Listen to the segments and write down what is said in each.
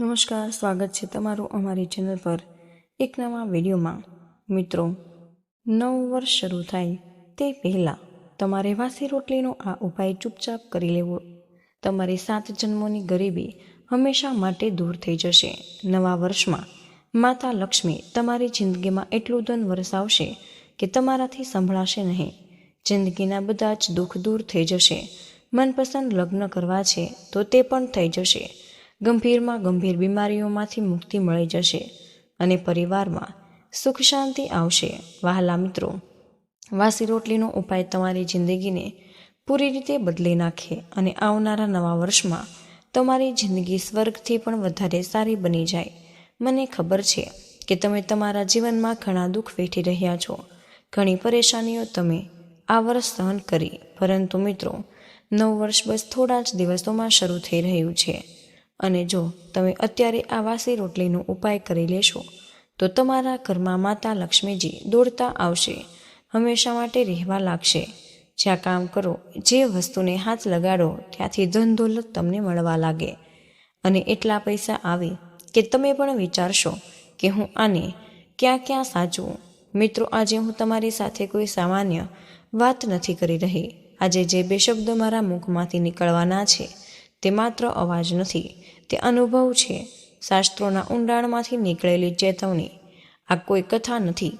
નમસ્કાર, સ્વાગત છે તમારું અમારી ચેનલ પર. એક નવા વિડીયોમાં. મિત્રો, નવ વર્ષ શરૂ થાય તે પહેલાં તમારે વાસી રોટલીનો આ ઉપાય ચૂપચાપ કરી લેવો. તમારી સાત જન્મોની ગરીબી હંમેશા માટે દૂર થઈ જશે. નવા વર્ષમાં માતા લક્ષ્મી તમારી જિંદગીમાં એટલું ધન વરસાવશે કે તમારાથી સંભળાશે નહીં. જિંદગીના બધા જ દુઃખ દૂર થઈ જશે. મનપસંદ લગ્ન કરવા છે તો તે પણ થઈ જશે. ગંભીરમાં ગંભીર બીમારીઓમાંથી મુક્તિ મળી જશે અને પરિવારમાં સુખ શાંતિ આવશે. વહાલા મિત્રો, વાસી રોટલીનો ઉપાય તમારી જિંદગીને પૂરી રીતે બદલી નાખે અને આવનારા નવા વર્ષમાં તમારી જિંદગી સ્વર્ગથી પણ વધારે સારી બની જાય. મને ખબર છે કે તમે તમારા જીવનમાં ઘણા દુઃખ વેઠી રહ્યા છો. ઘણી પરેશાનીઓ તમે આ વર્ષ સહન કરી. પરંતુ મિત્રો, નવ વર્ષ બસ થોડા જ દિવસોમાં શરૂ થઈ રહ્યું છે. અને જો તમે અત્યારે આ વાસી રોટલીનો ઉપાય કરી લેશો, તો તમારા ઘરમાં માતા લક્ષ્મીજી દોડતા આવશે. હંમેશા માટે રહેવા લાગશે. જ્યાં કામ કરો, જે વસ્તુને હાથ લગાડો, ત્યાંથી ધન દોલત તમને મળવા લાગે. અને એટલા પૈસા આવે કે તમે પણ વિચારશો કે હું આને ક્યાં ક્યાં સાચવું. મિત્રો, આજે હું તમારી સાથે કોઈ સામાન્ય વાત નથી કરી રહી. આજે જે બે શબ્દ મારા મુખમાંથી નીકળવાના છે તે માત્ર અવાજ નથી, તે અનુભવ છે. શાસ્ત્રોના ઊંડાણમાંથી નીકળેલી ચેતવણી. આ કોઈ કથા નથી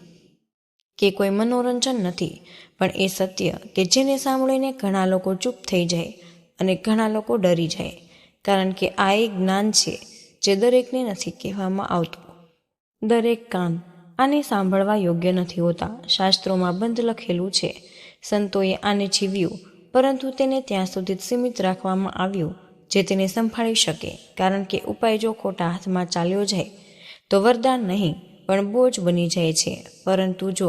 કે કોઈ મનોરંજન નથી, પણ એ સત્ય કે જેને સાંભળીને ઘણા લોકો ચૂપ થઈ જાય અને ઘણા લોકો ડરી જાય, કારણ કે આ એક જ્ઞાન છે જે દરેકને નથી કહેવામાં આવતું. દરેક કાન આને સાંભળવા યોગ્ય નથી હોતા, શાસ્ત્રોમાં બંધ લખેલું છે. સંતોએ આને જીવ્યું, પરંતુ તેને ત્યાં સુધી સીમિત રાખવામાં આવ્યું. જે તેને સંભાળી શકે, કારણ કે ઉપાય જો ખોટા હાથમાં ચાલ્યો જાય, તો વરદાન નહીં, પણ બોજ બની જાય છે. પરંતુ જો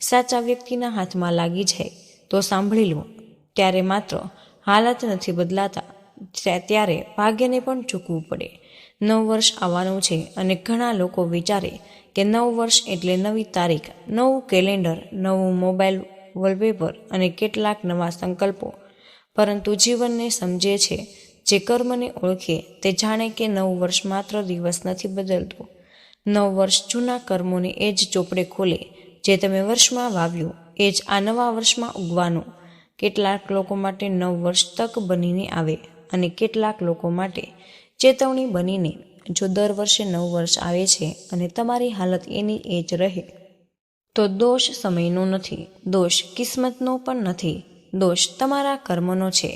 સાચા વ્યક્તિના હાથમાં લાગી જાય, તો સાંભળી લો, ત્યારે માત્ર હાલત નથી બદલાતા ત્યારે ભાગ્યને પણ ચૂકવું પડે. નવ વર્ષ આવવાનું છે અને ઘણા લોકો વિચારે કે નવ વર્ષ એટલે નવી તારીખ, નવું કેલેન્ડર, નવું મોબાઈલ વોલપેપર અને કેટલાક નવા સંકલ્પો. પરંતુ જીવનને સમજે છે જે કર્મને ઓળખે તે જાણે કે નવ વર્ષ માત્ર દિવસ નથી બદલતું. નવ વર્ષ જૂના કર્મોને એ જ ચોપડે ખોલે જે તમે વર્ષમાં વાવ્યું, એ જ આ નવા વર્ષમાં ઉગવાનું. કેટલાક લોકો માટે નવ વર્ષ તક બનીને આવે અને કેટલાક લોકો માટે ચેતવણી બનીને જો દર વર્ષે નવ વર્ષ આવે છે અને તમારી હાલત એની એ જ રહે. તો દોષ સમયનો નથી, દોષ કિસ્મતનો પણ નથી, દોષ તમારા કર્મનો છે.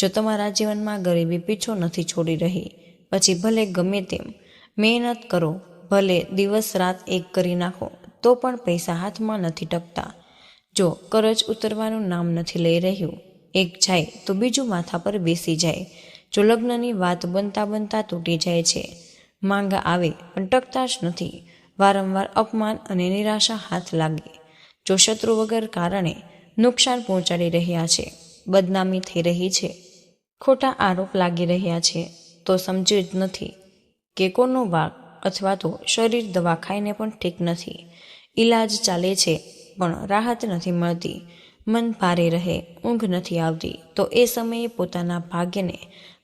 જો તમારા જીવનમાં ગરીબી પીછો નથી છોડી રહી, પછી ભલે ગમે તેમ, મહેનત કરો, ભલે દિવસ રાત એક કરી નાખો, તો પણ પૈસા હાથમાં નથી ટકતા. જો કરજ ઉતરવાનું નામ નથી લઈ રહ્યું, એક જાય તો બીજું માથા પર બેસી જાય. જો લગ્નની વાત બનતા બનતા તૂટી જાય છે, માંગા આવે પણ ટકતા જ નથી, વારંવાર અપમાન અને નિરાશા હાથ લાગે. જો શત્રુ વગર કારણે નુકસાન પહોંચાડી રહ્યા છે, બદનામી થઈ રહી છે ખોટા આરોપ લાગી રહ્યા છે, તો સમજ્યું જ નથી કે કોનો વાક અથવા તો શરીર દવા ખાઈને પણ ઠીક નથી. ઈલાજ ચાલે છે, પણ રાહત નથી મળતી. મન ભારે રહે, ઊંઘ નથી આવતી, તો એ સમયે પોતાના ભાગ્યને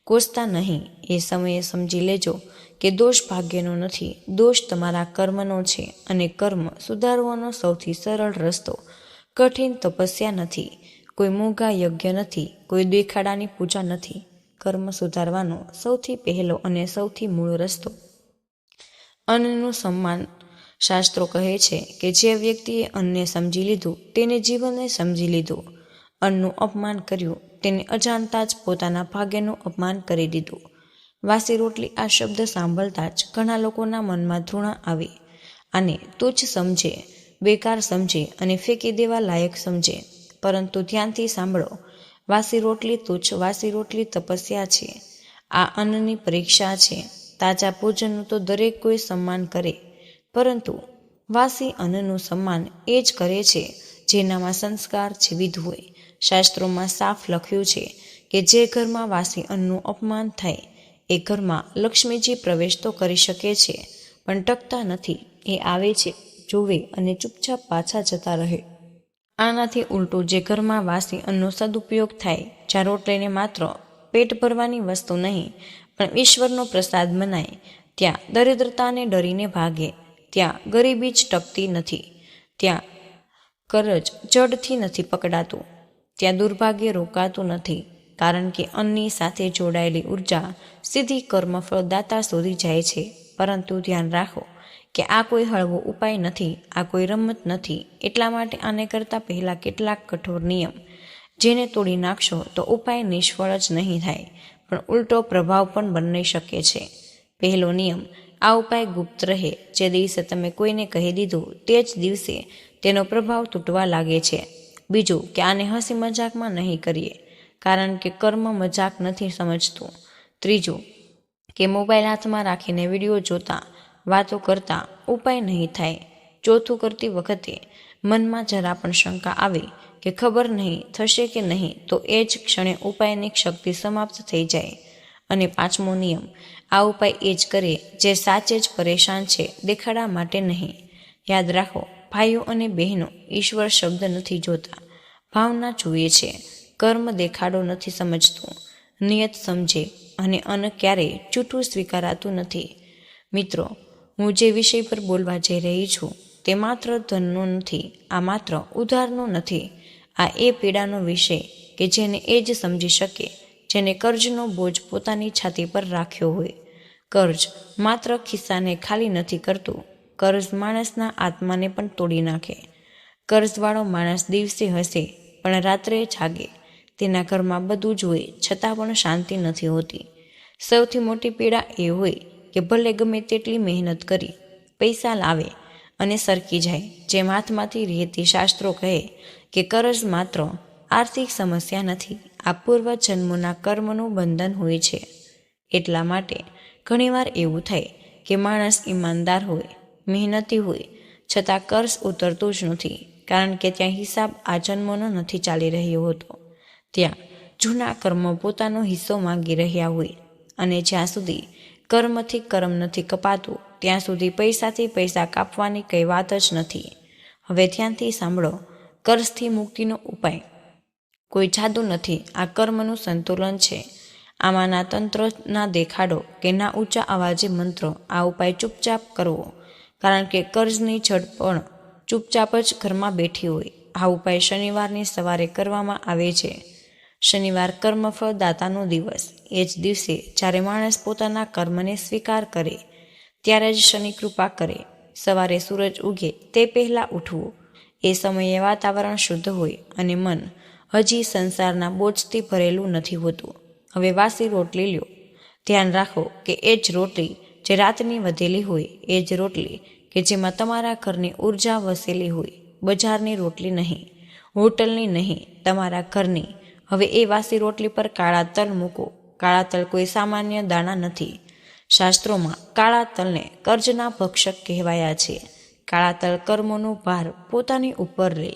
કોસતા નહીં. એ સમયે સમજી લેજો કે દોષ ભાગ્યનો નથી, દોષ તમારા કર્મનો છે અને કર્મ સુધારવાનો સૌથી સરળ રસ્તો. કઠિન તપસ્યા નથી કોઈ મૂંગા યજ્ઞ નથી, કોઈ દેખાડાની પૂજા નથી. કર્મ સુધારવાનો સૌથી પહેલો અને સૌથી મૂળ રસ્તો. અન્નનું સન્માન શાસ્ત્રો કહે છે કે જે વ્યક્તિએ અન્નને સમજી લીધું, તેને જીવનને સમજી લીધું. અન્નનું અપમાન કર્યું, તેને અજાણતા જ પોતાના ભાગ્યનું અપમાન કરી દીધું. વાસી રોટલી આ શબ્દ સાંભળતા જ ઘણા લોકોના મનમાં ધૃણા આવે. અને તુચ્છ સમજે, બેકાર સમજે અને ફેંકી દેવા લાયક સમજે. પરંતુ ધ્યાનથી સાંભળો. વાસી રોટલી તુચ્છ, વાસી રોટલી તપસ્યા છે. આ અન્નની પરીક્ષા છે. તાજા ભોજનનું તો દરેક કોઈ સન્માન કરે. પરંતુ વાસી અન્નનું સન્માન એ જ કરે છે જેનામાં સંસ્કાર જીવિત હોય. શાસ્ત્રોમાં સાફ લખ્યું છે કે જે ઘરમાં વાસી અન્નનું અપમાન થાય, એ ઘરમાં લક્ષ્મીજી પ્રવેશ તો કરી શકે છે, પણ ટકતા નથી. એ આવે છે, જોવે અને ચૂપચાપ પાછા જતા રહે. આનાથી ઉલટું જે ઘરમાં વાસી અન્નનો સદુપયોગ થાય જ્યાં રોટલીને માત્ર પેટ ભરવાની વસ્તુ નહીં, પણ ઈશ્વરનો પ્રસાદ મનાય. ત્યાં દરિદ્રતાને ડરીને ભાગે, ત્યાં ગરીબી જ ટકતી નથી, ત્યાં કરજ જડથી નથી પકડાતું, ત્યાં દુર્ભાગ્ય રોકાતું નથી, કારણ કે અન્નની સાથે જોડાયેલી ઊર્જા સીધી કર્મફળદાતા સુધી જાય છે. પરંતુ ધ્યાન રાખો કે આ કોઈ હળવો ઉપાય નથી, આ કોઈ રમત નથી, એટલા માટે આને કરતાં પહેલાં કેટલાક કઠોર નિયમ. જેને તોડી નાખશો તો ઉપાય નિષ્ફળ જ નહીં થાય, પણ ઉલટો પ્રભાવ પણ બની શકે છે. પહેલો નિયમ, આ ઉપાય ગુપ્ત રહે, જે દિવસે તમે કોઈને કહી દીધું તે જ દિવસે તેનો પ્રભાવ તૂટવા લાગે છે. બીજું, કે આને હસી મજાકમાં નહીં કરીએ, કારણ કે કર્મ મજાક નથી સમજતું. ત્રીજું, કે મોબાઈલ હાથમાં રાખીને વીડિયો જોતા વાતો કરતાં ઉપાય નહીં થાય. ચોથું કરતી વખતે મનમાં જરા પણ શંકા આવે કે ખબર નહીં થશે કે નહીં તો એ જ ક્ષણે ઉપાયની શક્તિ સમાપ્ત થઈ જાય. અને પાંચમો નિયમ, આ ઉપાય એ જ કરે જે સાચે જ પરેશાન છે દેખાડા માટે નહીં. યાદ રાખો, ભાઈઓ અને બહેનો ઈશ્વર શબ્દ નથી જોતા. ભાવના જુએ છે, કર્મ દેખાડો નથી સમજતું. નિયત સમજે અને અન ક્યારેય જૂઠું સ્વીકારાતું નથી. મિત્રો હું જે વિષય પર બોલવા જઈ રહી છું, તે માત્ર ધનનો નથી, આ માત્ર ઉધારનું નથી. આ એ પીડાનો વિષય કે જેને એ જ સમજી શકે, જેને કર્જનો બોજ પોતાની છાતી પર રાખ્યો હોય. કર્જ માત્ર ખિસ્સાને ખાલી નથી કરતું, કર્જ માણસના આત્માને પણ તોડી નાખે. કર્જવાળો માણસ દિવસે હસે, પણ રાત્રે જાગે. તેના ઘરમાં બધું જ હોય, છતાં પણ શાંતિ નથી હોતી. સૌથી મોટી પીડા એ હોય કે ભલે ગમે તેટલી મહેનત કરી, પૈસા લાવે અને સરકી જાય, જેમ હાથમાંથી રહેતી શાસ્ત્રો કહે કે કરજ માત્ર આર્થિક સમસ્યા નથી, આ પૂર્વ જન્મોના કર્મનું બંધન હોય છે. એટલા માટે ઘણીવાર એવું થાય કે માણસ ઈમાનદાર હોય, મહેનતી હોય, છતાં કર્જ ઉતરતું જ નથી, કારણ કે ત્યાં હિસાબ આ જન્મનો નથી ચાલી રહ્યો હોતો. ત્યાં જૂના કર્મો પોતાનો હિસ્સો માંગી રહ્યા હોય અને જ્યાં સુધી કર્મથી કર્મ નથી કપાતું. ત્યાં સુધી પૈસાથી પૈસા કાપવાની કંઈ વાત જ નથી. હવે ધ્યાનથી સાંભળો કર્જથી મુક્તિનો ઉપાય. કોઈ જાદુ નથી, આ કર્મનું સંતુલન છે. આમાંના તંત્રના દેખાડો કે ના ઊંચા અવાજે મંત્રો, આ ઉપાય ચૂપચાપ કરવો. કારણ કે કર્જની જડ પણ ચૂપચાપ જ ઘરમાં બેઠી હોય. આ ઉપાય શનિવારની સવારે કરવામાં આવે છે. શનિવાર કર્મફળ દાતાનો દિવસ. એ જ દિવસે જ્યારે માણસ પોતાના કર્મને સ્વીકાર કરે, ત્યારે જ શનિ કૃપા કરે. સવારે સૂરજ ઉગે તે પહેલાં ઉઠવું. એ સમયે વાતાવરણ શુદ્ધ હોય અને મન હજી સંસારના બોજથી ભરેલું નથી હોતું. હવે વાસી રોટલી લ્યો. ધ્યાન રાખો કે એ જ રોટલી જે રાતની વધેલી હોય, એ જ રોટલી કે જેમાં તમારા ઘરની ઊર્જા વસેલી હોય. બજારની રોટલી નહીં, હોટલની નહીં, તમારા ઘરની હવે એ વાસી રોટલી પર કાળા તલ મૂકો. કાળા તલ કોઈ સામાન્ય દાણા નથી. શાસ્ત્રોમાં કાળા તલને કર્જના ભક્ષક કહેવાયા છે. કાળા તલ કર્મોનો ભાર પોતાની ઉપર લે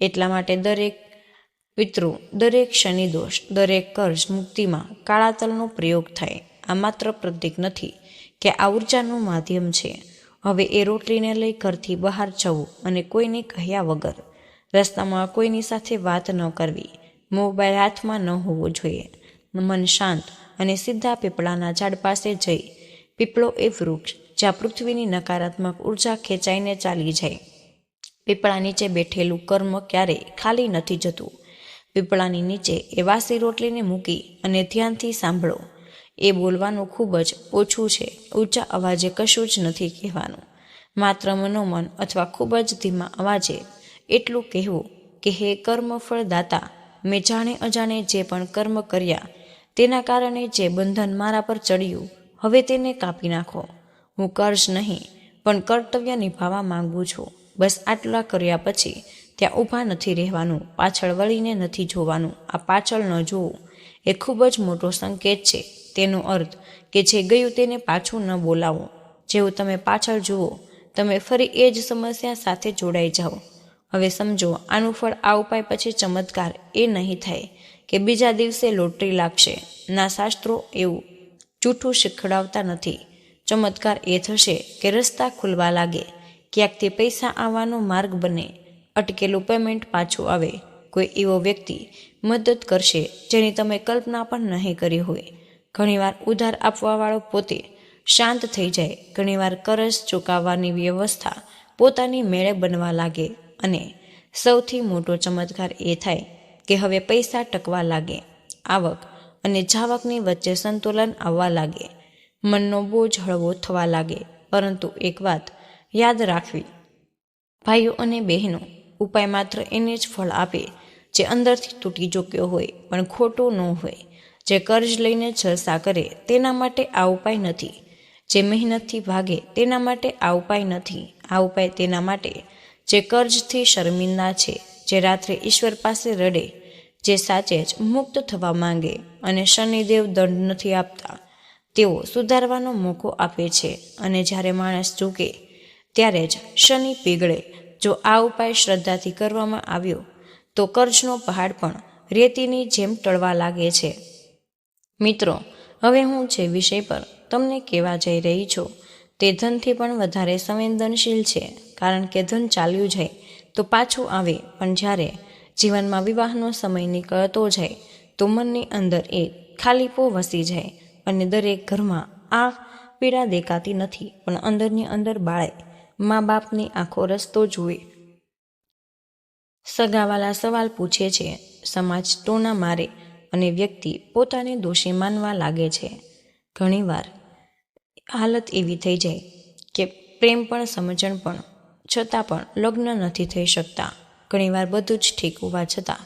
એટલા માટે દરેક પિતૃ, દરેક શનિદોષ દરેક કર્જ મુક્તિમાં કાળા તલનો પ્રયોગ થાય. આ માત્ર પ્રતીક નથી કે આ ઉર્જાનું માધ્યમ છે. હવે એ રોટલીને લઈ ઘરથી બહાર જવું અને કોઈને કહ્યા વગર. રસ્તામાં કોઈની સાથે વાત ન કરવી. મોબાઈલ હાથમાં ન હોવો જોઈએ. મન શાંત અને સીધા પીપળાના ઝાડ પાસે જઈ. પીપળો એ વૃક્ષ જ્યાં પૃથ્વીની નકારાત્મક ઊર્જા ખેંચાઈને ચાલી જાય. પીપળા નીચે બેઠેલું કર્મ ક્યારેય ખાલી નથી જતું. પીપળાની નીચે એ વાસી રોટલીને મૂકી અને ધ્યાનથી સાંભળો. એ બોલવાનું ખૂબ જ ઓછું છે. ઊંચા અવાજે કશું જ નથી કહેવાનું. માત્ર મનોમન અથવા ખૂબ જ ધીમા અવાજે એટલું કહેવું કે હે કર્મ દાતા મેં જાણે અજાણે જે પણ કર્મ કર્યા, તેના કારણે જે બંધન મારા પર ચડ્યું, હવે તેને કાપી નાખો. હું કર્જ નહીં, પણ કર્તવ્ય નિભાવવા માંગુ છું. બસ આટલા કર્યા પછી ત્યાં ઊભા નથી રહેવાનું, પાછળ વળીને નથી જોવાનું, આ પાછળ ન જોવું. એ ખૂબ જ મોટો સંકેત છે. તેનો અર્થ કે જે ગયું તેને પાછું ન બોલાવો. જેવું તમે પાછળ જુઓ, તમે ફરી એ જ સમસ્યા સાથે જોડાઈ જાઓ. હવે સમજો, આનું ફળ આ ઉપાય પછી ચમત્કાર એ નહીં થાય કે બીજા દિવસે લોટરી લાગશે ના શાસ્ત્રો એવું. જૂઠું શીખડાવતા નથી. ચમત્કાર એ થશે કે રસ્તા ખુલવા લાગે. ક્યાંકથી પૈસા આવવાનો માર્ગ બને. અટકેલું પેમેન્ટ પાછું આવે. કોઈ એવો વ્યક્તિ મદદ કરશે જેની તમે કલ્પના પણ નહીં કરી હોય. ઘણીવાર ઉધાર આપવાવાળો પોતે શાંત થઈ જાય. ઘણીવાર કરજ ચૂકવવાની વ્યવસ્થા પોતાની મેળે બનવા લાગે. અને સૌથી મોટો ચમત્કાર એ થાય કે હવે પૈસા ટકવા લાગે, આવક અને જાવકની વચ્ચે સંતુલન આવવા લાગે, મનનો બોજ હળવો થવા લાગે. પરંતુ એક વાત યાદ રાખવી, ભાઈઓ અને બહેનો, ઉપાય માત્ર એને જ ફળ આપે જે અંદરથી તૂટી ચૂક્યો હોય, પણ ખોટો ન હોય. જે કર્જ લઈને જલસા કરે તેના માટે આ ઉપાય નથી. જે મહેનતથી ભાગે તેના માટે આ ઉપાય નથી. આ ઉપાય તેના માટે જે કર્જથી શર્મિંદા છે, જે રાત્રે ઈશ્વર પાસે રડે, જે સાચે જ મુક્ત થવા માંગે અને શનિદેવ દંડ નથી આપતા. તેઓ સુધારવાનો મોકો આપે છે અને જ્યારે માણસ ચૂકે, ત્યારે જ શનિ પીગળે. જો આ ઉપાય શ્રદ્ધાથી કરવામાં આવ્યો, તો કર્જનો પહાડ પણ રેતીની જેમ ટળવા લાગે છે. મિત્રો, હવે હું જે વિષય પર તમને કહેવા જઈ રહી છું તે ધનથી પણ વધારે સંવેદનશીલ છે, કારણ કે ધન ચાલ્યું જાય તો પાછું આવે, પણ જ્યારે જીવનમાં વિવાહનો સમય નીકળતો જાય, તો મનની અંદર એક ખાલીપો વસી જાય અને દરેક ઘરમાં આ પીડા દેખાતી નથી, પણ અંદરની અંદર બાળે મા બાપની આખો રસ્તો જુએ. સગાવાલા સવાલ પૂછે છે, સમાજ ટોના મારે અને વ્યક્તિ પોતાને દોષી માનવા લાગે છે. ઘણીવાર હાલત એવી થઈ જાય કે પ્રેમ પણ સમજણ પણ, છતાં પણ લગ્ન નથી થઈ શકતા. ઘણીવાર બધું જ ઠીક હોવા છતાં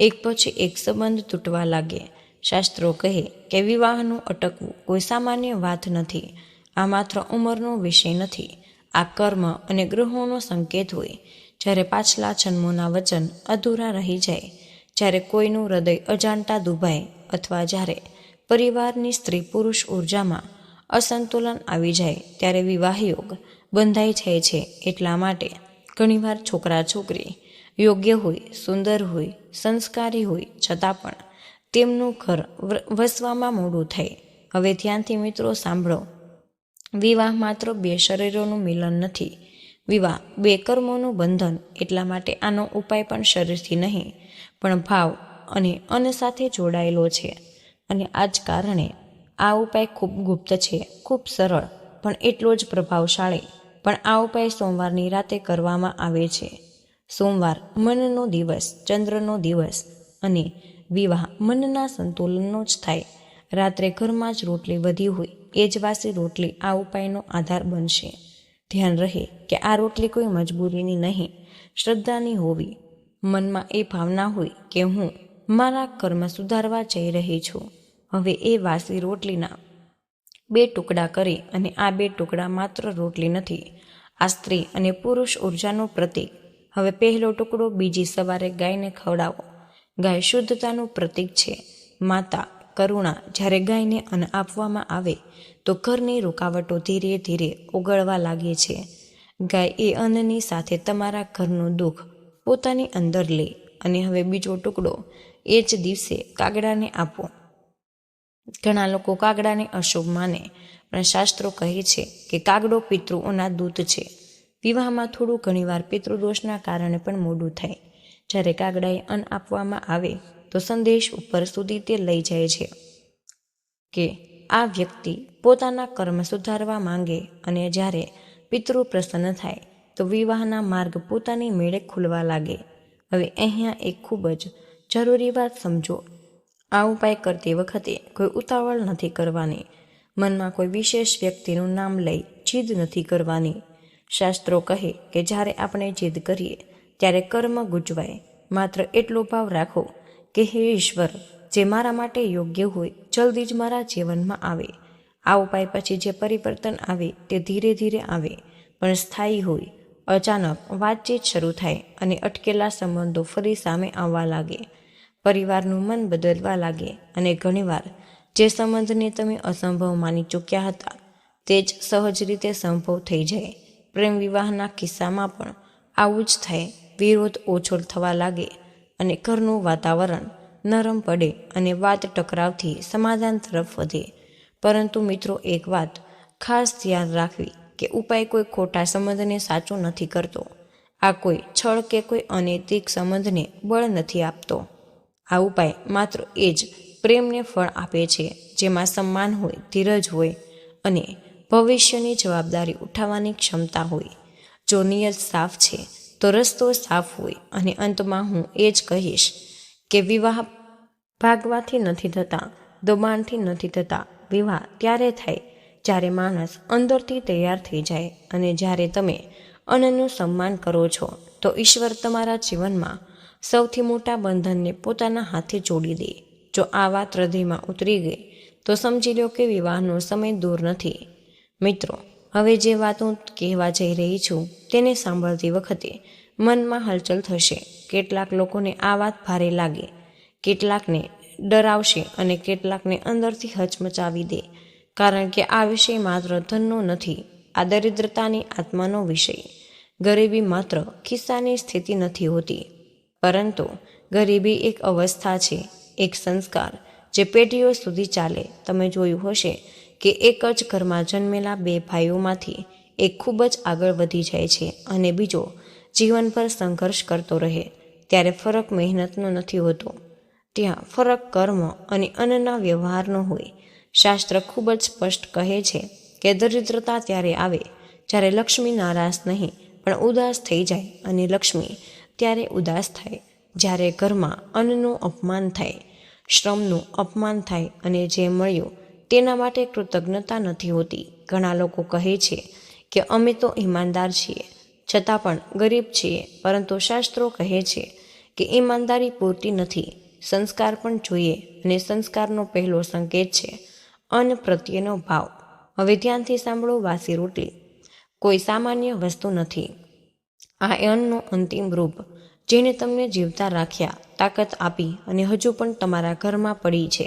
એક પછી એક સંબંધ તૂટવા લાગે. શાસ્ત્રો કહે કે વિવાહનું અટકવું કોઈ સામાન્ય વાત નથી. આ માત્ર ઉંમરનો વિષય નથી. આ કર્મ અને ગ્રહોનો સંકેત હોય. જ્યારે પાછલા જન્મોના વચન અધૂરા રહી જાય, જ્યારે કોઈનું હૃદય અજાણતા દુભાય અથવા જ્યારે પરિવારની સ્ત્રી પુરુષ ઉર્જામાં અસંતુલન આવી જાય ત્યારે વિવાહ યોગ બંધાઈ જાય છે એટલા માટે ઘણીવાર છોકરા છોકરી યોગ્ય હોય, સુંદર હોય, સંસ્કારી હોય છતાં પણ તેમનું ઘર વસવામાં મોડું થાય. હવે ધ્યાનથી મિત્રો સાંભળો. વિવાહ માત્ર બે શરીરોનું મિલન નથી. વિવાહ બે કર્મોનું બંધન એટલા માટે આનો ઉપાય પણ શરીરથી નહીં, પણ ભાવ અને અન્ન સાથે જોડાયેલો છે. અને આ જ કારણે આ ઉપાય ખૂબ ગુપ્ત છે, ખૂબ સરળ, પણ એટલો જ પ્રભાવશાળી. પણ આ ઉપાય સોમવારની રાતે કરવામાં આવે છે. સોમવાર મનનો દિવસ, ચંદ્રનો દિવસ અને વિવાહ મનના સંતુલનનો જ થાય. રાત્રે ઘરમાં જ રોટલી વધી હોય, એ જ વાસી રોટલી આ ઉપાયનો આધાર બનશે. ધ્યાન રહે કે આ રોટલી કોઈ મજબૂરીની નહીં, શ્રદ્ધાની હોવી. મનમાં એ ભાવના હોય કે હું મારા કર્મ સુધારવા જઈ રહી છું. હવે એ વાસી રોટલીના બે ટુકડા કરી અને આ બે ટુકડા માત્ર રોટલી નથી. આ સ્ત્રી અને પુરુષ ઉર્જાનું પ્રતીક. હવે પહેલો ટુકડો બીજી સવારે ગાયને ખવડાવો. ગાય શુદ્ધતાનું પ્રતીક છે. માતા, કરુણા, જ્યારે ગાયને અન્ન આપવામાં આવે, તો ઘરની રૂકાવટો ધીરે ધીરે ઓગળવા લાગે છે. ગાય એ અન્નની સાથે તમારા ઘરનું દુઃખ પોતાની અંદર લે. અને હવે બીજો ટુકડો, એ જ દિવસે કાગડાને આપો. ઘણા લોકો કાગડાને અશુભ માને, પણ શાસ્ત્રો કહે છે કે કાગડો પિતૃઓના દૂત છે. વિવાહમાં થોડું ઘણીવાર પિતૃદોષના કારણે પણ મોડું થાય. જ્યારે કાગડાએ અન્ન આપવામાં આવે, તો સંદેશ ઉપર સુધી તે લઈ જાય છે કે આ વ્યક્તિ પોતાના કર્મ સુધારવા માંગે અને જ્યારે પિતૃ પ્રસન્ન થાય, તો વિવાહના માર્ગ પોતાની મેળે ખુલવા લાગે. હવે અહીંયા એક ખૂબ જ જરૂરી વાત સમજો આ ઉપાય કરતી વખતે કોઈ ઉતાવળ નથી કરવાની. મનમાં કોઈ વિશેષ વ્યક્તિનું નામ લઈ જીદ નથી કરવાની. શાસ્ત્રો કહે કે જ્યારે આપણે જીદ કરીએ, ત્યારે કર્મ ગુજવાય. માત્ર એટલો ભાવ રાખો કે હે ઈશ્વર, જે મારા માટે યોગ્ય હોય, જલ્દી જ મારા જીવનમાં આવે. આ ઉપાય પછી જે પરિવર્તન આવે, તે ધીરે ધીરે આવે. પણ સ્થાયી હોય, અચાનક વાતચીત શરૂ થાય અને અટકેલા સંબંધો ફરી સામે આવવા લાગે. પરિવારનું મન બદલવા લાગે અને ઘણીવાર જે સંબંધને તમે અસંભવ માની ચૂક્યા હતા, તે જ સહજ રીતે સંભવ થઈ જાય. પ્રેમ વિવાહના કિસ્સામાં પણ આવું જ થાય, વિરોધ ઓછો થવા લાગે અને ઘરનું વાતાવરણ નરમ પડે અને વાત ટકરાવથી સમાધાન તરફ વધે. પરંતુ મિત્રો, એક વાત ખાસ ધ્યાન રાખવી કે ઉપાય કોઈ ખોટા સંબંધને સાચો નથી કરતો. આ કોઈ છળ કે કોઈ અનૈતિક સંબંધને બળ નથી આપતો. આ ઉપાય માત્ર એ જ પ્રેમને ફળ આપે છે, જેમાં સન્માન હોય, ધીરજ હોય અને ભવિષ્યની જવાબદારી ઉઠાવવાની ક્ષમતા હોય. જો નિયત સાફ છે, તો રસ્તો સાફ હોય અને અંતમાં હું એ જ કહીશ કે વિવાહ ભાગવાથી નથી થતા, દબાણથી નથી થતા. વિવાહ ત્યારે થાય જ્યારે માણસ અંદરથી તૈયાર થઈ જાય અને જ્યારે તમે અન્નનું સન્માન કરો છો, તો ઈશ્વર તમારા જીવનમાં સૌથી મોટા બંધનને પોતાના હાથે જોડી દે. જો આ વાત હૃદયમાં ઉતરી ગઈ, તો સમજી લો કે વિવાહનો સમય દૂર નથી. મિત્રો, હવે જે વાત હું કહેવા જઈ રહી છું, તેને સાંભળતી વખતે મનમાં હલચલ થશે. કેટલાક લોકોને આ વાત ભારે લાગે, કેટલાકને ડરાવશે અને કેટલાકને અંદરથી હચમચાવી દે. કારણ કે આ વિષય માત્ર ધનનો નથી, આ દરિદ્રતાની આત્માનો વિષય. ગરીબી માત્ર ખિસ્સાની સ્થિતિ નથી હોતી. પરંતુ ગરીબી એક અવસ્થા છે, એક સંસ્કાર. જે પેઢીઓ સુધી ચાલે. તમે જોયું હશે કે એક જ ઘરમાં જન્મેલા બે ભાઈઓમાંથી એક ખૂબ જ આગળ વધી જાય છે અને બીજો જીવન પર સંઘર્ષ કરતો રહે. ત્યારે ફરક મહેનતનો નથી હોતો. ત્યાં ફરક કર્મ અને અન્નના વ્યવહારનો હોય. શાસ્ત્ર ખૂબ જ સ્પષ્ટ કહે છે કે દરિદ્રતા ત્યારે આવે જ્યારે લક્ષ્મી નારાજ નહીં, પણ ઉદાસ થઈ જાય અને લક્ષ્મી ત્યારે ઉદાસ થાય. જ્યારે ઘરમાં અન્નનું અપમાન થાય, શ્રમનું અપમાન થાય અને જે મળ્યું તેના માટે કૃતજ્ઞતા નથી હોતી. ઘણા લોકો કહે છે કે અમે તો ઈમાનદાર છીએ, છતાં પણ ગરીબ છીએ, પરંતુ શાસ્ત્રો કહે છે કે ઈમાનદારી પૂરતી નથી. સંસ્કાર પણ જોઈએ અને સંસ્કારનો પહેલો સંકેત છે અન્ન પ્રત્યેનો ભાવ. હવે ધ્યાનથી સાંભળો વાસી રોટલી. કોઈ સામાન્ય વસ્તુ નથી. આ અન્નનું અંતિમ રૂપ જેને તમને જીવતા રાખ્યા, તાકાત આપી અને હજુ પણ તમારા ઘરમાં પડી છે.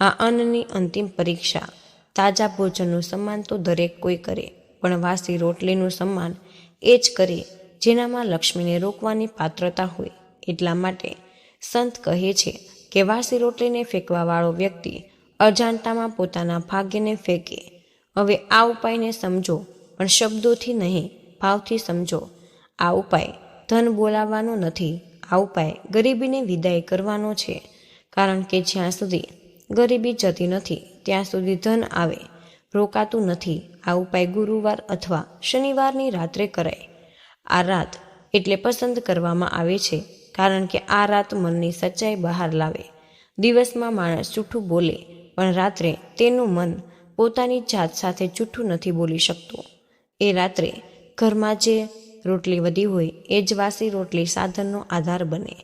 આ અન્નની અંતિમ પરીક્ષા, તાજા ભોજનનું સન્માન તો દરેક કોઈ કરે, પણ વાસી રોટલીનું સન્માન એ જ કરે, જેનામાં લક્ષ્મીને રોકવાની પાત્રતા હોય. એટલા માટે સંત કહે છે કે વાસી રોટલીને ફેંકવાવાળો વ્યક્તિ અજાણતામાં પોતાના ભાગ્યને ફેંકે. હવે આ ઉપાયને સમજો, પણ શબ્દોથી નહીં, ભાવથી સમજો. આ ઉપાય ધન બોલાવવાનો નથી. આ ઉપાય ગરીબીને વિદાય કરવાનો છે. કારણ કે જ્યાં સુધી ગરીબી જતી નથી, ત્યાં સુધી ધન આવે, રોકાતું નથી. આ ઉપાય ગુરુવાર અથવા શનિવારની રાત્રે કરાય. આ રાત એટલે પસંદ કરવામાં આવે છે, કારણ કે આ રાત મનની સચ્ચાઈ બહાર લાવે. દિવસમાં માણસ જૂઠું બોલે, પણ રાત્રે તેનું મન પોતાની જાત સાથે જૂઠું નથી બોલી શકતું. એ રાત્રે ઘરમાં જે રોટલી વધી હોય, એ જ વાસી રોટલી સાધનનો આધાર બને.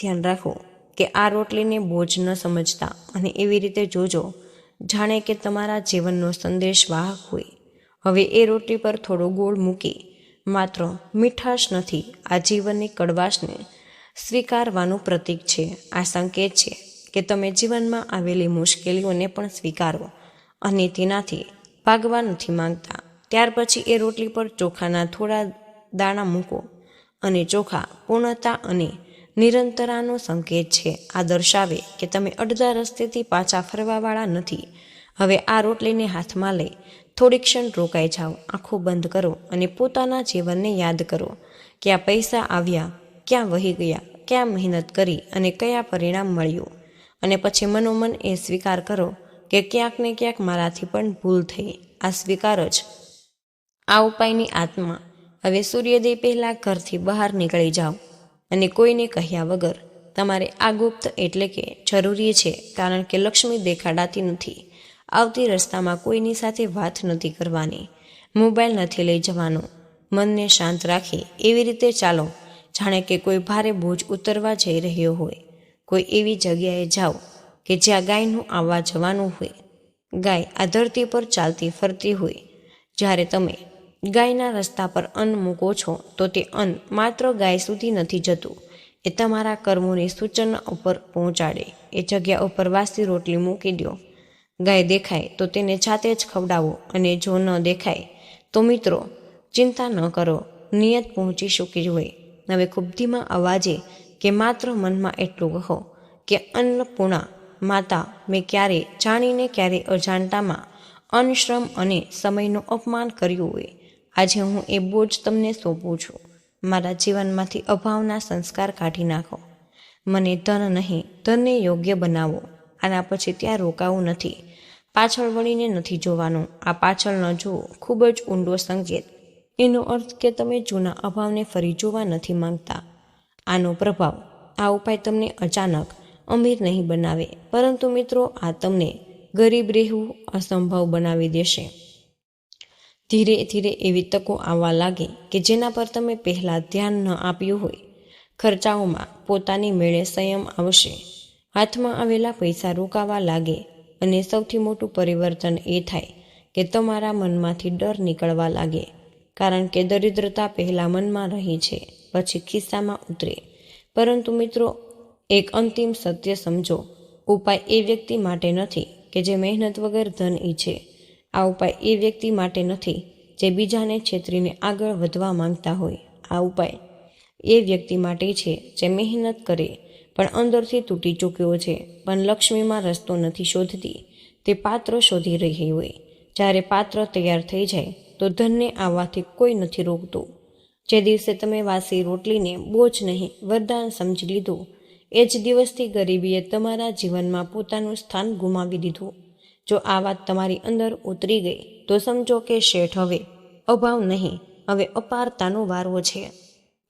ધ્યાન રાખો કે આ રોટલીને બોજ ન સમજતા અને એવી રીતે જોજો, જાણે કે તમારા જીવનનો સંદેશ વાહક હોય. હવે એ રોટલી પર થોડો ગોળ મૂકી, માત્ર મીઠાશ નથી, આ જીવનની કડવાશને સ્વીકારવાનું પ્રતીક છે. આ સંકેત છે કે તમે જીવનમાં આવેલી મુશ્કેલીઓને પણ સ્વીકારો અને તેનાથી ભાગવા નથી માંગતા. ત્યાર પછી એ રોટલી પર ચોખાના થોડા દાણા મૂકો અને ચોખા, પૂર્ણતા અને નિરંતરાનો સંકેત છે. આ દર્શાવે કે તમે અડધા રસ્તેથી પાછા ફરવાવાળા નથી. હવે આ રોટલીને હાથમાં લઈ થોડી ક્ષણ રોકાઈ જાઓ, આંખો બંધ કરો અને પોતાના જીવનને યાદ કરો ક્યાં પૈસા આવ્યા, ક્યાં વહી ગયા, ક્યાં મહેનત કરી અને કયા પરિણામ મળ્યું. અને પછી મનોમન એ સ્વીકાર કરો કે ક્યાંક ને ક્યાંક મારાથી પણ ભૂલ થઈ. આ સ્વીકાર જ આ ઉપાયની આત્મા હવે સૂર્યોદય પહેલાં ઘરથી બહાર નીકળી જાઓ અને કોઈને કહ્યા વગર તમારે આ ગુપ્ત એટલે કે જરૂરી છે, કારણ કે લક્ષ્મી દેખાડાતી નથી. આવતી રસ્તામાં કોઈની સાથે વાત નથી કરવાની. મોબાઈલ નથી લઈ જવાનો. મનને શાંત રાખી એવી રીતે ચાલો, જાણે કે કોઈ ભારે બોજ ઉતરવા જઈ રહ્યો હોય. કોઈ એવી જગ્યાએ જાઓ કે જ્યાં ગાયનું આવવા જવાનું હોય. ગાય આ ધરતી પર ચાલતી ફરતી હોય. જ્યારે તમે ગાયના રસ્તા પર અન્ન મૂકો છો, તો તે અન્ન માત્ર ગાય સુધી નથી જતું. એ તમારા કર્મોને સૂચન ઉપર પહોંચાડે. એ જગ્યા ઉપર વાસી રોટલી મૂકી દો. ગાય દેખાય, તો તેને જાતે જ ખવડાવો અને જો ન દેખાય, તો મિત્રો, ચિંતા ન કરો. નિયત પહોંચી ચૂકી હોય. હવે ખુબધીમાં અવાજે કે માત્ર મનમાં એટલું કહો કે અન્નપૂર્ણા માતા, મેં ક્યારે જાણીને ક્યારે અજાણતામાં અનશ્રમ અને સમયનું અપમાન કર્યું હોય. આજે હું એ બોજ તમને સોંપું છું. મારા જીવનમાંથી અભાવના સંસ્કાર કાઢી નાખો. મને ધન નહીં, ધનને યોગ્ય બનાવો. આના પછી ત્યાં રોકાવું નથી. પાછળ વળીને નથી જોવાનું. આ પાછળ ન જુઓ, ખૂબ જ ઊંડો સંકેત. એનો અર્થ કે તમે જૂના અભાવને ફરી જોવા નથી માંગતા. આનો પ્રભાવ, આ ઉપાય તમને અચાનક અમીર નહીં બનાવે. પરંતુ મિત્રો, આ તમને ગરીબ રહેવું અસંભવ બનાવી દેશે. ધીરે ધીરે એવી તકો આવવા લાગે કે જેના પર તમે પહેલાં ધ્યાન ન આપ્યું હોય. ખર્ચાઓમાં પોતાની મેળે સંયમ આવશે. હાથમાં આવેલા પૈસા રોકાવા લાગે અને સૌથી મોટું પરિવર્તન એ થાય કે તમારા મનમાંથી ડર નીકળવા લાગે, કારણ કે દરિદ્રતા પહેલાં મનમાં રહી છે, પછી ખિસ્સામાં ઉતરે. પરંતુ મિત્રો, એક અંતિમ સત્ય સમજો. ઉપાય એ વ્યક્તિ માટે નથી કે જે મહેનત વગર ધન ઈચ્છે આ ઉપાય એ વ્યક્તિ માટે નથી, જે બીજાને છેતરીને આગળ વધવા માંગતા હોય. આ ઉપાય એ વ્યક્તિ માટે છે, જે મહેનત કરે, પણ અંદરથી તૂટી ચૂક્યો છે, પણ લક્ષ્મીમાં રસ્તો નથી શોધતી. તે પાત્ર શોધી રહી હોય. જ્યારે પાત્ર તૈયાર થઈ જાય, તો ધનને આવવાથી કોઈ નથી રોકતું. જે દિવસે તમે વાસી રોટલીને બોજ નહીં, વરદાન સમજી લીધું, એ જ દિવસથી ગરીબીએ તમારા જીવનમાં પોતાનું સ્થાન ગુમાવી દીધું. જો આ વાત તમારી અંદર ઉતરી ગઈ, તો સમજો કે શેઠ હવે અભાવ નહીં, હવે અપારતાનો વારવો છે.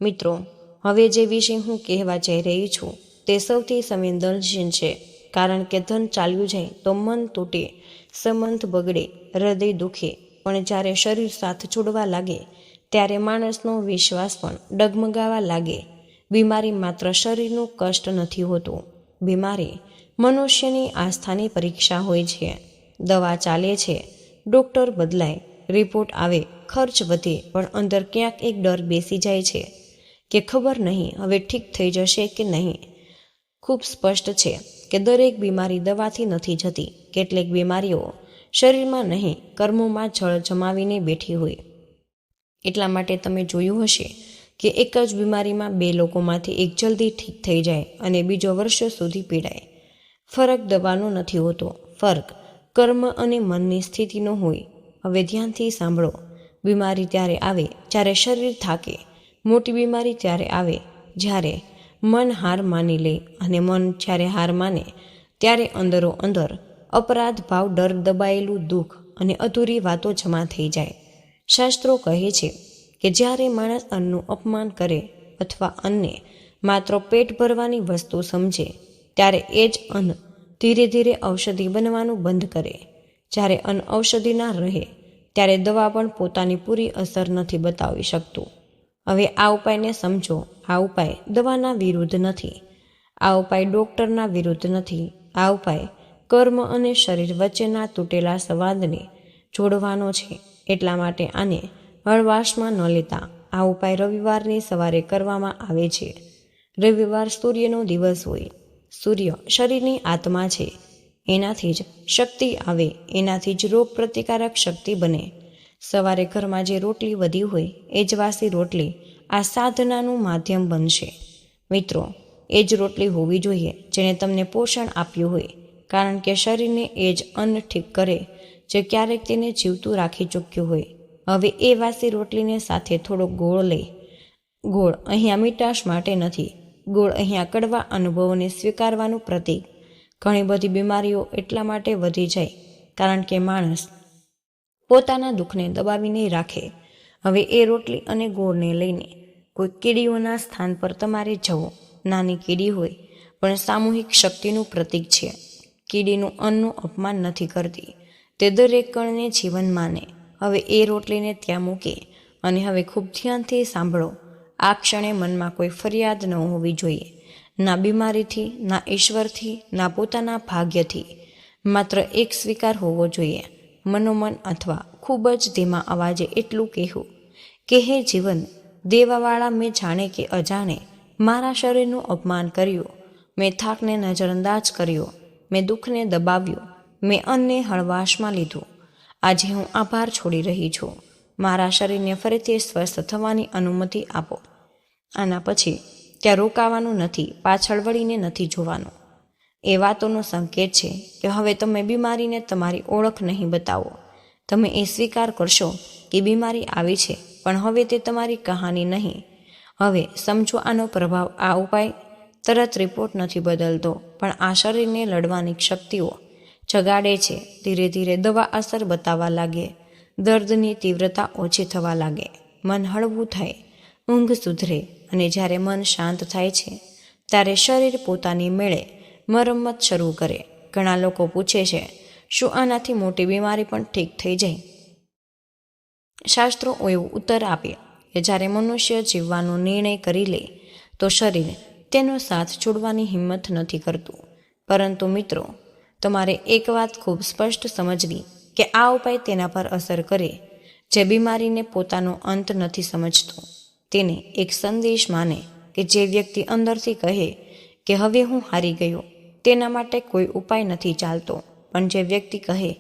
મિત્રો, હવે જે વિશે હું કહેવા જઈ રહી છું, તે સૌથી સંવેદનશીલ છે, કારણ કે ધન ચાલ્યું જાય તો મન તૂટે સંબંધ બગડે, હૃદય દુખે, પણ જ્યારે શરીર સાથ છોડવા લાગે, ત્યારે માણસનો વિશ્વાસ પણ ડગમગાવા લાગે. બીમારી માત્ર શરીરનું કષ્ટ નથી હોતું. બીમારી મનુષ્યની આસ્થાની પરીક્ષા હોય છે. દવા ચાલે છે. ડૉક્ટર બદલાય. રિપોર્ટ આવે. ખર્ચ વધે. પણ અંદર ક્યાંક એક ડર બેસી જાય છે. કે ખબર નહીં, હવે ઠીક થઈ જશે કે નહીં? ખૂબ સ્પષ્ટ છે કે દરેક બીમારી દવાથી નથી જતી. કેટલીક બીમારીઓ શરીરમાં નહીં, કર્મોમાં જળ જમાવીને બેઠી હોય. એટલા માટે તમે જોયું હશે કે એક જ બીમારીમાં બે લોકોમાંથી એક જલ્દી ઠીક થઈ જાય અને બીજો વર્ષો સુધી પીડાય. ફરક દવાનો નથી હોતો. ફરક કર્મ અને મનની સ્થિતિનો હોય. હવે ધ્યાનથી સાંભળો. બીમારી ત્યારે આવે જ્યારે શરીર થાકે. મોટી બીમારી ત્યારે આવે જ્યારે મન હાર માની લે અને મન જ્યારે હાર માને ત્યારે અંદરો અંદર અપરાધ ભાવ, ડર, દબાયેલું દુઃખ અને અધૂરી વાતો જમા થઈ જાય. શાસ્ત્રો કહે છે કે જ્યારે માણસ અન્નનું અપમાન કરે અથવા અન્ને માત્ર પેટ ભરવાની વસ્તુ સમજે ત્યારે એ જ અન્ન ધીરે ધીરે ઔષધિ બનવાનું બંધ કરે. જ્યારે અન્ન ઔષધિ ના રહે, ત્યારે દવા પણ પોતાની પૂરી અસર નથી બતાવી શકતું. હવે આ ઉપાયને સમજો, આ ઉપાય દવાના વિરુદ્ધ નથી. આ ઉપાય ડૉક્ટરના વિરુદ્ધ નથી. આ ઉપાય કર્મ અને શરીર વચ્ચેના તૂટેલા સંવાદને જોડવાનો છે. એટલા માટે આને હળવાશમાં ન લેતા આ ઉપાય રવિવારની સવારે કરવામાં આવે છે. રવિવાર સૂર્યનો દિવસ હોય. સૂર્ય શરીરની આત્મા છે. એનાથી જ શક્તિ આવે, એનાથી જ રોગ પ્રતિકારક શક્તિ બને. સવારે ઘરમાં જે રોટલી વધી હોય, એ જ વાસી રોટલી આ સાધનાનું માધ્યમ બનશે. મિત્રો, એ જ રોટલી હોવી જોઈએ જેણે તમને પોષણ આપ્યું હોય, કારણ કે શરીરને એ જ અન્ન ઠીક કરે જે ક્યારેક તેને જીવતું રાખી ચૂક્યું હોય. હવે એ વાસી રોટલીને સાથે થોડો ગોળ લે. ગોળ અહીંયા મીઠાશ માટે નથી ગોળ અહીંયા કડવા અનુભવોને સ્વીકારવાનું પ્રતીક. ઘણી બધી બીમારીઓ એટલા માટે વધી જાય, કારણ કે માણસ પોતાના દુઃખને દબાવી નહીં રાખે. હવે એ રોટલી અને ગોળને લઈને કોઈ કીડીઓના સ્થાન પર તમારે જવું. નાની કીડી હોય, પણ સામૂહિક શક્તિનું પ્રતીક છે. કીડીનું અન્નનું અપમાન નથી કરતી. તે દરેક કણને જીવન માને. હવે એ રોટલીને ત્યાં મૂકે અને હવે ખૂબ ધ્યાનથી સાંભળો. આ ક્ષણે મનમાં કોઈ ફરિયાદ ન હોવી જોઈએ. ના બીમારીથી, ના ઈશ્વરથી, ના પોતાના ભાગ્યથી. માત્ર એક સ્વીકાર હોવો જોઈએ. મનોમન અથવા ખૂબ જ ધીમા અવાજે એટલું કહેવું. કે હે જીવન, દેવાવાળા મેં જાણે કે અજાણે મારા શરીરનું અપમાન કર્યું. મેં થાકને નજરઅંદાજ કર્યો. મેં દુઃખને દબાવ્યું. મેં અન્ને હળવાશમાં લીધું. આજે હું આભાર છોડી રહી છું. મારા શરીરને ફરીથી સ્વસ્થ થવાની અનુમતિ આપો. આના પછી ત્યાં રોકાવાનું નથી, પાછળ વળીને નથી જોવાનું. એ વાતોનો સંકેત છે કે હવે તમે બીમારીને તમારી ઓળખ નહીં બતાવો. તમે એ સ્વીકાર કરશો કે બીમારી આવી છે, પણ હવે તે તમારી કહાની નહીં. હવે સમજો આનો પ્રભાવ, આ ઉપાય તરત રિપોર્ટ નથી બદલતો, પણ આ શરીરને લડવાની શક્તિઓ જગાડે છે. ધીરે ધીરે દવા અસર બતાવવા લાગે, દર્દની તીવ્રતા ઓછી થવા લાગે. મન હળવું થાય, ઊંઘ સુધરે અને જ્યારે મન શાંત થાય છે, ત્યારે શરીર પોતાની મેળે મરમ્મત શરૂ કરે. ઘણા લોકો પૂછે છે, શું આનાથી મોટી બીમારી પણ ઠીક થઈ જાય? શાસ્ત્રો એવો ઉત્તર આપે કે જ્યારે મનુષ્ય જીવવાનો નિર્ણય કરી લે, તો શરીર તેનો સાથ છોડવાની હિંમત નથી કરતું. પરંતુ મિત્રો, તમારે એક વાત ખૂબ સ્પષ્ટ સમજવી કે આ ઉપાય તેના પર અસર કરે, જે બીમારીને પોતાનો અંત નથી સમજતો. તેને એક સંદેશ માને કે જે વ્યક્તિ અંદરથી કહે કે હવે હું હારી ગયો, તેના માટે કોઈ ઉપાય નથી ચાલતો. પણ જે વ્યક્તિ કહે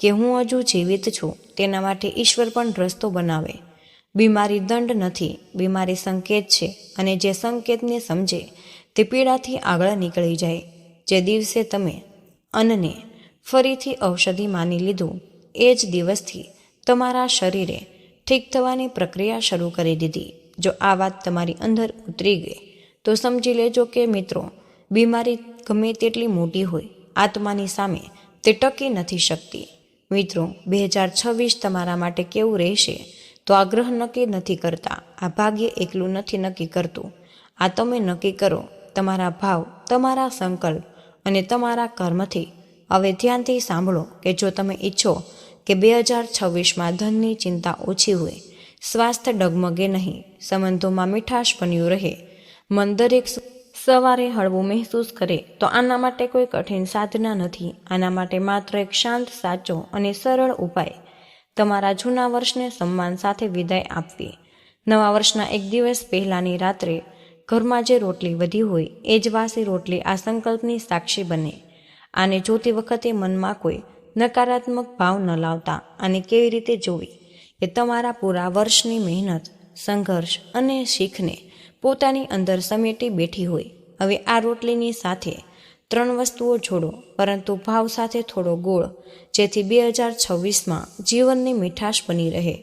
કે હું હજુ જીવિત છું, તેના માટે ઈશ્વર પણ રસ્તો બનાવે. બીમારી દંડ નથી, બીમારી સંકેત છે અને જે સંકેતને સમજે, તે પીડાથી આગળ નીકળી જાય. જે દિવસે તમે અન્નને ફરીથી ઔષધિ માની લીધું, એ જ દિવસથી તમારા શરીરે ઠીક થવાની પ્રક્રિયા શરૂ કરી દીધી. જો આ વાત તમારી અંદર ઉતરી ગઈ, તો સમજી લેજો કે મિત્રો, બીમારી ગમે તેટલી મોટી હોય, આત્માની સામે તે ટકી નથી શકતી. મિત્રો, બે હજાર છવ્વીસ તમારા માટે કેવું રહેશે? તો આ ગ્રહ નક્કી નથી કરતા, આ ભાગ્ય એકલું નથી નક્કી કરતું. આ તમે નક્કી કરો, તમારા ભાવ, તમારા સંકલ્પ અને તમારા કર્મથી. હવે ધ્યાનથી સાંભળો કે જો તમે ઈચ્છો કે બે હજાર છવ્વીસમાં ધનની ચિંતા ઓછી હોય સ્વાસ્થ્ય ડગમગે નહીં. સંબંધોમાં મીઠાશ બન્યું રહે. મન દરેક સવારે હળવું મહેસૂસ કરે તો આના માટે કોઈ કઠિન સાધના નથી. આના માટે માત્ર એક શાંત સાચો અને સરળ ઉપાય. તમારા જૂના વર્ષને સન્માન સાથે વિદાય આપવી. નવા વર્ષના એક દિવસ પહેલાંની રાત્રે ઘરમાં જે રોટલી વધી હોય, એ જ વાસી રોટલી આ સંકલ્પની સાક્ષી બને. આને જોતી વખતે મનમાં કોઈ નકારાત્મક ભાવ ન લાવતા અને કેવી રીતે જોવી? કે તમારા પૂરા વર્ષની મહેનત, સંઘર્ષ અને શીખને પોતાની અંદર સમેટી બેઠી હોય. હવે આ રોટલીની સાથે ત્રણ વસ્તુઓ જોડો પરંતુ ભાવ સાથે થોડો ગોળ, જેથી બે હજાર છવ્વીસમાં જીવનની મીઠાશ બની રહે.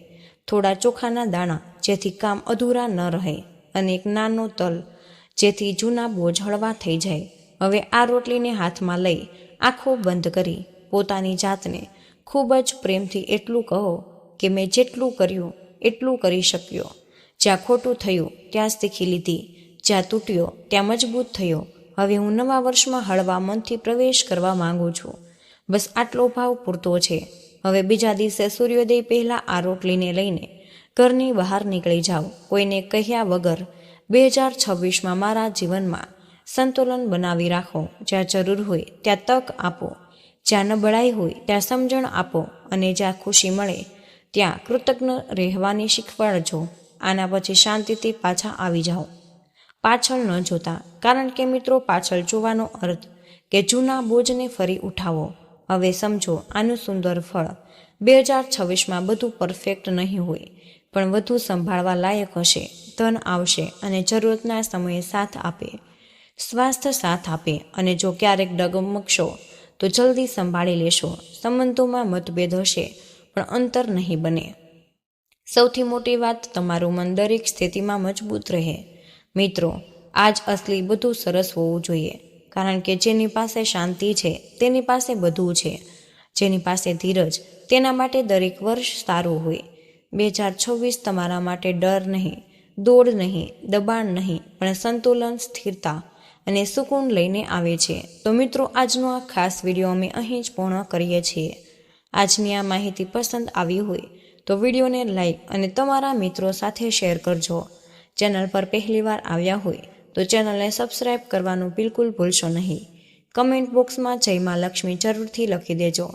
થોડા ચોખાના દાણા, જેથી કામ અધૂરા ન રહે, અને એક નાનો તલ, જેથી જૂના બોજ હળવા થઈ જાય. હવે આ રોટલીને હાથમાં લઈ આંખો બંધ કરી પોતાની જાતને ખૂબ જ પ્રેમથી એટલું કહો કે મેં જેટલું કર્યું, એટલું કરી શક્યો. જ્યાં ખોટું થયું, ત્યાં શીખી લીધી. જ્યાં તૂટ્યો, ત્યાં મજબૂત થયો. હવે હું નવા વર્ષમાં હળવા મનથી પ્રવેશ કરવા માંગુ છું. બસ આટલો ભાવ પૂરતો છે. હવે બીજા દિવસે સૂર્યોદય પહેલાં આ રોટલીને લઈને ઘરની બહાર નીકળી જાઓ કોઈને કહ્યા વગર બે હજાર છવ્વીસમાં મારા જીવનમાં સંતુલન બનાવી રાખો. જ્યાં જરૂર હોય, ત્યાં તક આપો. જ્યાં નબળાઈ હોય, ત્યાં સમજણ આપો અને જ્યાં ખુશી મળે ત્યાં કૃતજ્ઞ રહેવાની શીખવાડજો આના પછી શાંતિથી પાછા આવી જાઓ. પાછળ ન જોતા. કારણ કે મિત્રો, પાછળ જોવાનો અર્થ કે જૂના બોજને ફરી ઉઠાવો. હવે સમજો, આનું સુંદર ફળ. બે હજાર છવ્વીસમાં બધું પરફેક્ટ નહીં હોય, પણ વધુ સંભાળવા લાયક હશે. ધન આવશે અને જરૂરતના સમયે સાથ આપે. સ્વાસ્થ્ય સાથ આપે. અને જો ક્યારેક ડગમગશો, તો જલ્દી સંભાળી લેશો. સંબંધોમાં મતભેદ હશે. પણ અંતર નહીં બને. સૌથી મોટી વાત તમારું મન દરેક સ્થિતિમાં મજબૂત રહે. મિત્રો, આજ અસલી બધું સરસ હોવું જોઈએ, કારણ કે જેની પાસે શાંતિ છે, તેની પાસે બધું છે. જેની પાસે ધીરજ, તેના માટે દરેક વર્ષ સારું હોય. બે હજાર છવ્વીસ તમારા માટે ડર નહીં, દોડ નહીં, દબાણ નહીં, પણ સંતુલન, સ્થિરતા અને સુકૂન લઈને આવે છે. તો મિત્રો, આજનો આ ખાસ વીડિયો અમે અહીં જ પૂર્ણ કરીએ છીએ. આજની આ માહિતી પસંદ આવી હોય તો વિડીયોને લાઈક અને તમારા મિત્રો સાથે શેર કરજો. ચેનલ પર પહેલીવાર આવ્યા હોય તો ચેનલને સબસ્ક્રાઈબ કરવાનું બિલકુલ ભૂલશો નહીં. કમેન્ટ બોક્સમાં જય માં લક્ષ્મી જરૂરથી લખી દેજો.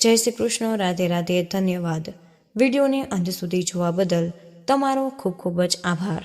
જય શ્રી કૃષ્ણ, રાધે રાધે, ધન્યવાદ. વિડીયોને અંત સુધી જોવા બદલ તમારો ખૂબ ખૂબ જ આભાર.